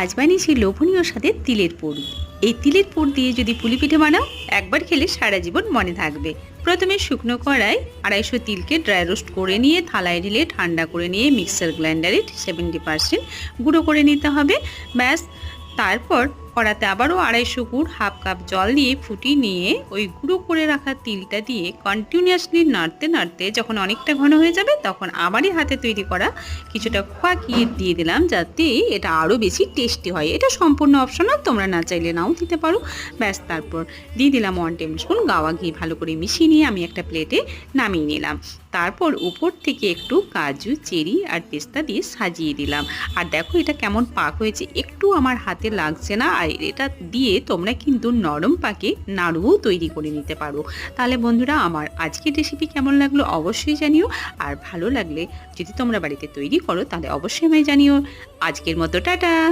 আজ বানিয়েছি লোভনীয় স্বাদের তিলের পুরি। এই তিলের পুর দিয়ে যদি পুলি পিঠে বানাও, একবার খেলে সারা জীবন মনে থাকবে। প্রথমে শুকনো কড়াই, আড়াইশো তিলকে ড্রাই রোস্ট করে নিয়ে থালায় ঢেলে ঠান্ডা করে নিয়ে মিক্সার গ্রাইন্ডারে সেভেন্টি পার্সেন্ট গুঁড়ো করে নিতে হবে। ব্যাস, তারপর কড়াতে আবারও আড়াইশো গুড় হাফ কাপ জল দিয়ে ফুটিয়ে নিয়ে ওই গুঁড়ো করে রাখা তিলটা দিয়ে কন্টিনিউয়াসলি নাড়তে নাড়তে যখন অনেকটা ঘন হয়ে যাবে তখন আবারই হাতে তৈরি করা কিছুটা খোয়া দিয়ে দিলাম যাতে এটা আরও বেশি টেস্টি হয়। এটা সম্পূর্ণ অপশনাল তোমরা না চাইলে নাও দিতে পারো। ব্যাস, তারপর দিয়ে দিলাম ওয়ান টেবিল স্পুন গাওয়া ঘি ভালো করে মিশিয়ে নিয়ে আমি একটা প্লেটে নামিয়ে নিলাম। তারপর উপর থেকে একটু কাজু, চেরি আর পেস্তা দিয়ে সাজিয়ে দিলাম। আর দেখো এটা কেমন পাক হয়েছে, একটু আমার হাতে লাগছে না। আর এটা দিয়ে তোমরা কিন্তু নরম পাকে নাড়ুও তৈরি করে নিতে পারো। তাহলে বন্ধুরা, আমার আজকের রেসিপি কেমন লাগল অবশ্যই জানিও। আর ভালো লাগলে যদি তোমরা বাড়িতে তৈরি করো, তাহলে অবশ্যই আমায় জানিও। আজকের মতো, টাটা!